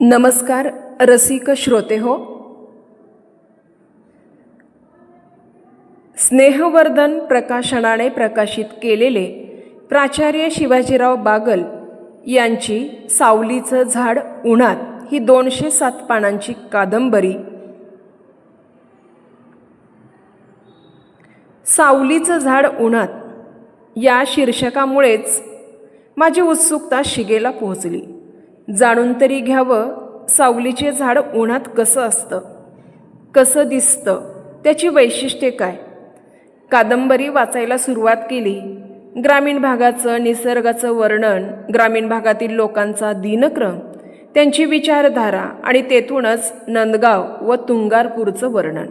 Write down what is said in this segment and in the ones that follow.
नमस्कार रसिक श्रोते हो. स्नेहवर्धन प्रकाशनाने प्रकाशित केलेले प्राचार्य शिवाजीराव बागल यांची सावलीचं झाड उन्हात ही दोनशे सात पानांची कादंबरी. सावलीचं झाड उन्हात या शीर्षकामुळेच माझी उत्सुकता शिगेला पोहोचली. जाणून तरी घ्यावं सावलीचे झाड उन्हात कसं असतं? कसं दिसतं? त्याची वैशिष्ट्ये काय? कादंबरी वाचायला सुरुवात केली. ग्रामीण भागाचं निसर्गाचं वर्णन ग्रामीण भागातील लोकांचा दिनक्रम त्यांची विचारधारा आणि तेथूनच नंदगाव व तुंगारपूरचं वर्णन.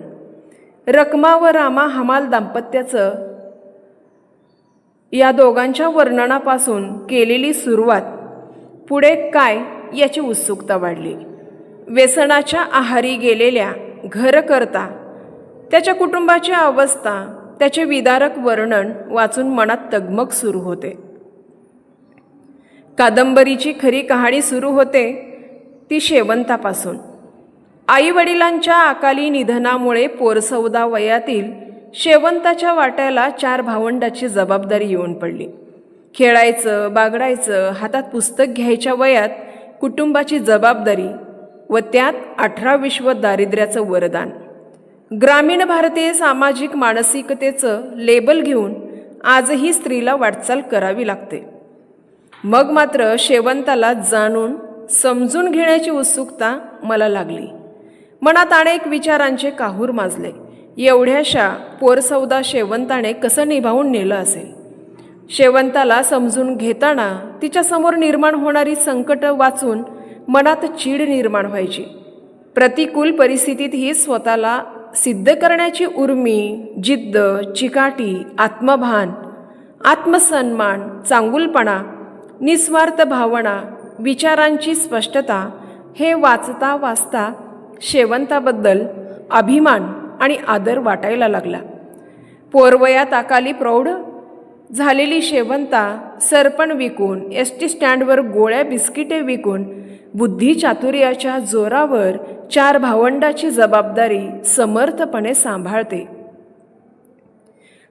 रकमा व रामा हमाल दाम्पत्याचं या दोघांच्या वर्णनापासून केलेली सुरुवात पुढे काय याची उत्सुकता वाढली. व्यसनाच्या आहारी गेलेल्या घरकर्ता त्याच्या कुटुंबाची अवस्था त्याचे विदारक वर्णन वाचून मनात तगमग सुरू होते. कादंबरीची खरी कहाणी सुरू होते ती शेवंतापासून. आई वडिलांच्या अकाली निधनामुळे पोरसौदा वयातील शेवंताच्या वाट्याला चार भावंडाची जबाबदारी येऊन पडली. खेळायचं बागडायचं हातात पुस्तक घ्यायच्या वयात कुटुंबाची जबाबदारी व त्यात अठरा विश्व दारिद्र्याचं वरदान. ग्रामीण भारतीय सामाजिक मानसिकतेचं लेबल घेऊन आजही स्त्रीला वाटचाल करावी लागते. मग मात्र शेवंताला जाणून समजून घेण्याची उत्सुकता मला लागली. मनात अनेक विचारांचे काहूर माजले. एवढ्याशा पोरसौदा शेवंताने कसं निभावून नेलं असेल? शेवंताला समजून घेताना तिच्यासमोर निर्माण होणारी संकटं वाचून मनात चीड निर्माण व्हायची. प्रतिकूल परिस्थितीत ही स्वतःला सिद्ध करण्याची उर्मी जिद्द चिकाटी आत्मभान आत्मसन्मान चांगुलपणा निस्वार्थ भावना विचारांची स्पष्टता हे वाचता वाचता शेवंताबद्दल अभिमान आणि आदर वाटायला लागला. पोरवयात अकाली प्रौढ झालेली शेवंता सरपण विकून एस टी स्टँडवर गोळ्या बिस्किटे विकून बुद्धी चातुर्याच्या जोरावर चार भावंडाची जबाबदारी समर्थपणे सांभाळते.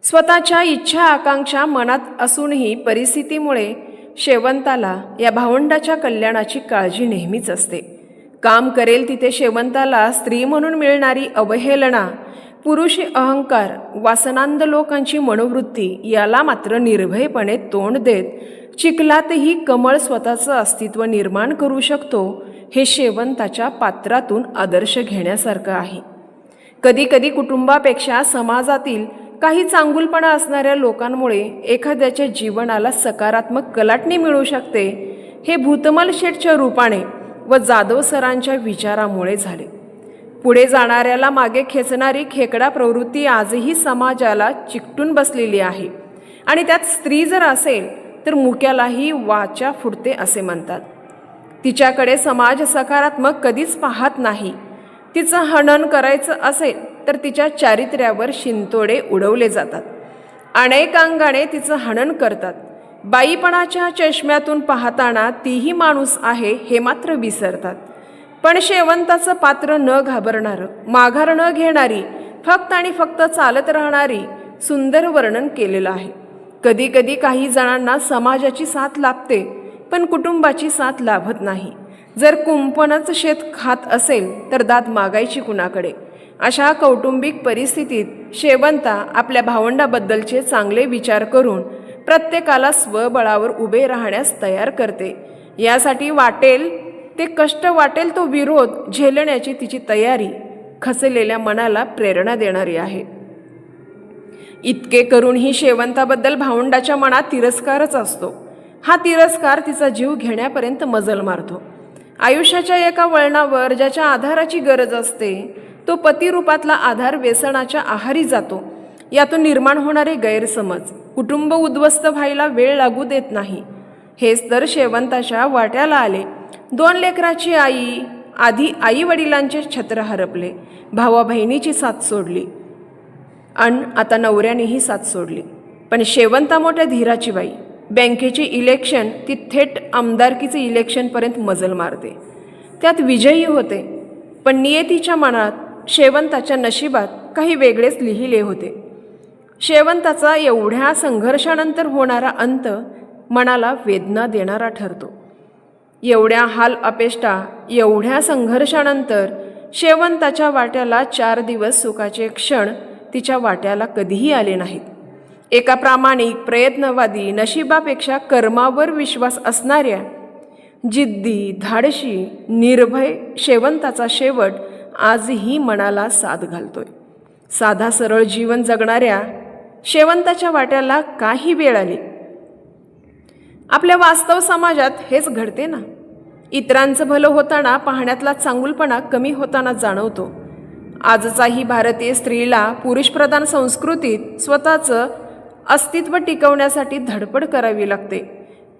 स्वतःच्या इच्छा आकांक्षा मनात असूनही परिस्थितीमुळे शेवंताला या भावंडाच्या कल्याणाची काळजी नेहमीच असते. काम करेल तिथे शेवंताला स्त्री म्हणून मिळणारी अवहेलना पुरुषी अहंकार वासनांद लोकांची मनोवृत्ती याला मात्र निर्भयपणे तोंड देत चिखलातही कमळ स्वतःचं अस्तित्व निर्माण करू शकतो हे शेवंताच्या पात्रातून आदर्श घेण्यासारखं आहे. कधीकधी कुटुंबापेक्षा समाजातील काही चांगुलपणा असणाऱ्या लोकांमुळे एखाद्याच्या जीवनाला सकारात्मक कलाटणी मिळू शकते हे भूतमल शेठच्या रूपाने व जाधव सरांच्या विचारामुळे झाले. पुढे जाणाऱ्याला मागे खेचणारी खेकडा प्रवृत्ती आजही समाजाला चिकटून बसलेली आहे. आणि त्यात स्त्री जर असेल तर मुक्यालाही वाचा फुटते असे म्हणतात. तिच्याकडे समाज सकारात्मक कधीच पाहत नाही. तिचं हनन करायचं असेल तर तिच्या चारित्र्यावर शिंतोडे उडवले जातात. अनेक अंगाने तिचं हनन करतात. बाईपणाच्या चष्म्यातून पाहताना तीही माणूस आहे हे मात्र विसरतात. पण शेवंताचं पात्र न घाबरणारं माघार न घेणारी फक्त आणि फक्त चालत राहणारी सुंदर वर्णन केलेलं आहे. कधी कधी काही जणांना समाजाची साथ लाभते पण कुटुंबाची साथ लाभत नाही. जर कुंपणच शेत खात असेल तर दात मागायची कुणाकडे? अशा कौटुंबिक परिस्थितीत शेवंता आपल्या भावंडाबद्दलचे चांगले विचार करून प्रत्येकाला स्वबळावर उभे राहण्यास तयार करते. यासाठी वाटेल ते कष्ट वाटेल तो विरोध झेलण्याची तिची तयारी खचलेल्या मनाला प्रेरणा देणारी आहे. इतके करून ही शेवंताबद्दल भावंडाच्या मनात तिरस्कारच असतो. हा तिरस्कार तिचा जीव घेण्यापर्यंत मजल मारतो. आयुष्याच्या एका वळणावर ज्याच्या आधाराची गरज असते तो पतिरूपातला आधार व्यसनाच्या आहारी जातो. यातून निर्माण होणारे गैरसमज कुटुंब उद्ध्वस्त व्हायला वेळ लागू देत नाही. हेच तर शेवंताच्या वाट्याला आले. दोन लेकराची आई आधी आई वडिलांचे छत्र हरपले. भावा बहिणीची साथ सोडली. अन आता नवऱ्यानेही साथ सोडली. पण शेवंता मोठ्या धीराची बाई. बँकेचे इलेक्शन ती थेट आमदारकीचे इलेक्शनपर्यंत मजल मारते. त्यात विजयी होते. पण नियतीच्या मनात शेवंताच्या नशिबात काही वेगळेच लिहिले होते. शेवंताचा एवढ्या संघर्षानंतर होणारा अंत मनाला वेदना देणारा ठरतो. एवढ्या हाल अपेष्टा एवढ्या संघर्षानंतर शेवंताच्या वाट्याला चार दिवस सुखाचे क्षण तिच्या वाट्याला कधीही आले नाहीत. एका प्रामाणिक प्रयत्नवादी नशिबापेक्षा कर्मावर विश्वास असणाऱ्या जिद्दी धाडशी निर्भय शेवंताचा शेवट आजही मनाला साथ घालतोय. साधा सरळ जीवन जगणाऱ्या शेवंताच्या वाट्याला काही वेळ आली. आपल्या वास्तव समाजात हेच घडते ना? इतरांचं भलं होताना पाहण्यातला चांगुलपणा कमी होताना जाणवतो. आजचाही भारतीय स्त्रीला पुरुषप्रधान संस्कृतीत स्वतःचं अस्तित्व टिकवण्यासाठी धडपड करावी लागते.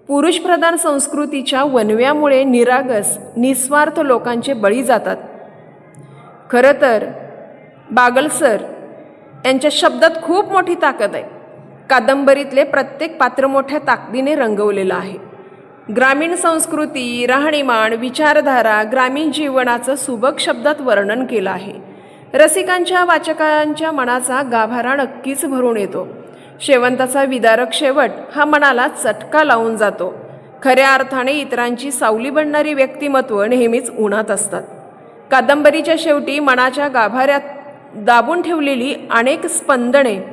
पुरुषप्रधान संस्कृतीच्या वनव्यामुळे निरागस निस्वार्थ लोकांचे बळी जातात. खरं तर बागलसर यांच्या शब्दात खूप मोठी ताकद आहे. कादंबरीतले प्रत्येक पात्र मोठ्या ताकदीने रंगवलेलं आहे. ग्रामीण संस्कृती राहणीमान विचारधारा ग्रामीण जीवनाचं सुबक शब्दात वर्णन केलं आहे. रसिकांच्या वाचकांच्या मनाचा गाभारा नक्कीच भरून येतो. शेवंताचा विदारक शेवट हा मनाला चटका लावून जातो. खऱ्या अर्थाने इतरांची सावली बनणारी व्यक्तिमत्व नेहमीच उन्हात असतात. कादंबरीच्या शेवटी मनाच्या गाभाऱ्यात दाबून ठेवलेली अनेक स्पंदने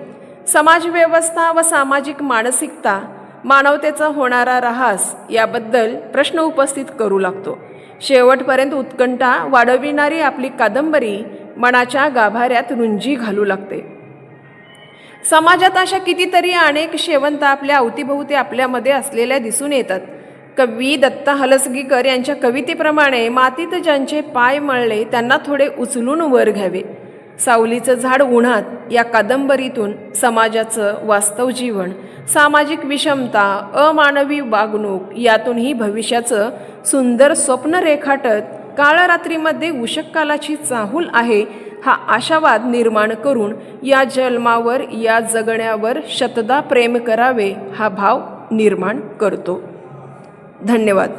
समाजव्यवस्था व सामाजिक मानसिकता मानवतेचा होणारा ऱ्हास याबद्दल प्रश्न उपस्थित करू लागतो. शेवटपर्यंत उत्कंठा वाढविणारी आपली कादंबरी मनाच्या गाभाऱ्यात रुंजी घालू लागते. समाजात अशा कितीतरी अनेक शेवंत आपल्या अवतीभोवती आपल्यामध्ये असलेल्या दिसून येतात. कवी दत्ता हलसगीकर यांच्या कवितेप्रमाणे मातीत ज्यांचे पाय मळले त्यांना थोडे उचलून वर घ्यावे. सावलीचं झाड उन्हात या कादंबरीतून समाजाचं वास्तव जीवन सामाजिक विषमता अमानवी वागणूक यातूनही भविष्याचं सुंदर स्वप्न रेखाटत काळरात्रीमध्ये उषक्कालाची चाहूल आहे हा आशावाद निर्माण करून या जन्मावर या जगण्यावर शतदा प्रेम करावे हा भाव निर्माण करतो. धन्यवाद.